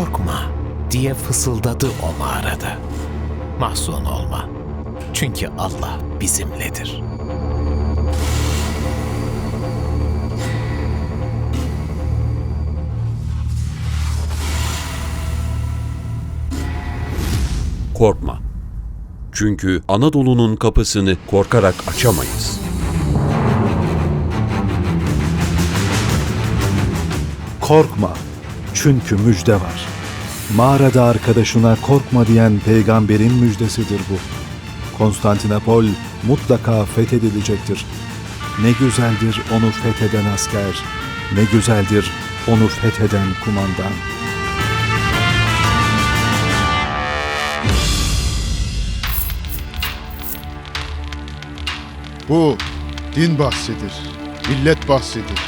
korkma diye fısıldadı o mağarada. Mahzun olma. Çünkü Allah bizimledir. Korkma. Çünkü Anadolu'nun kapısını korkarak açamayız. Korkma, çünkü müjde var. Mağarada arkadaşına korkma diyen peygamberin müjdesidir bu. Konstantinopol mutlaka fethedilecektir. Ne güzeldir onu fetheden asker, ne güzeldir onu fetheden kumandan. Bu din bahsidir, millet bahsidir.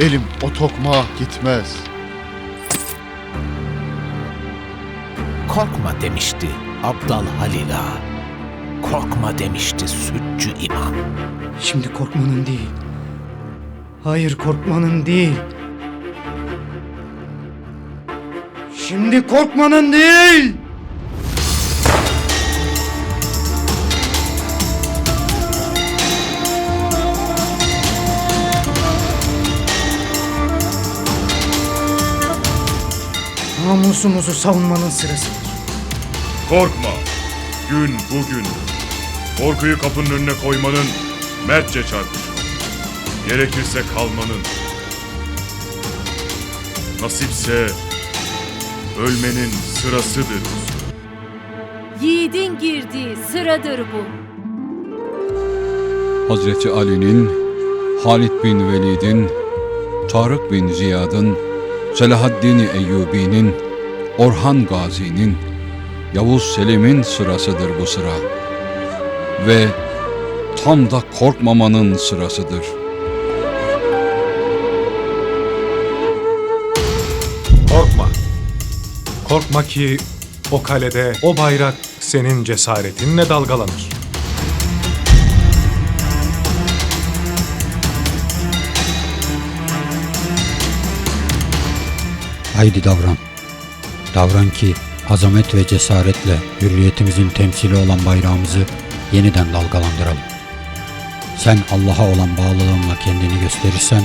Elim o tokmağa gitmez. Korkma demişti Abdal Halil Ağa. Korkma demişti Sütçü İmam. Şimdi korkmanın değil. Hayır korkmanın değil. Şimdi korkmanın değil. Namusumuzu savunmanın sırasıdır. Korkma. Gün bugün. Korkuyu kapının önüne koymanın, mertçe çarpış. Gerekirse kalmanın. Nasipse ölmenin sırasıdır. Yiğidin girdiği sıradır bu. Hazreti Ali'nin, Halid bin Velid'in, Tarık bin Ziyad'ın, Selahaddin Eyyubi'nin, Orhan Gazi'nin, Yavuz Selim'in sırasıdır bu sıra. Ve tam da korkmamanın sırasıdır. Korkma. Korkma ki o kalede o bayrak senin cesaretinle dalgalanır. Haydi davran. Davran ki azamet ve cesaretle hürriyetimizin temsili olan bayrağımızı yeniden dalgalandıralım. Sen Allah'a olan bağlılığınla kendini gösterirsen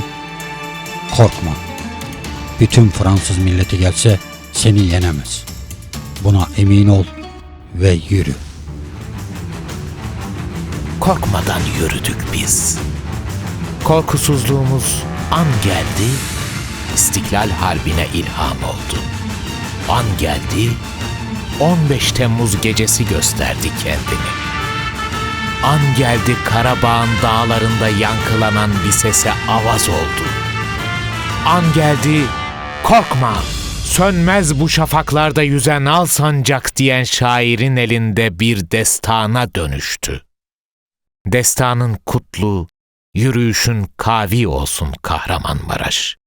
korkma. Bütün Fransız milleti gelse seni yenemez. Buna emin ol ve yürü. Korkmadan yürüdük biz. Korkusuzluğumuz an geldi, İstiklal Harbi'ne ilham oldu. An geldi, 15 Temmuz gecesi gösterdi kendini. An geldi Karabağ'ın dağlarında yankılanan bir sese avaz oldu. An geldi, korkma, sönmez bu şafaklarda yüzen al sancak diyen şairin elinde bir destana dönüştü. Destanın kutlu, yürüyüşün kavi olsun Kahramanmaraş.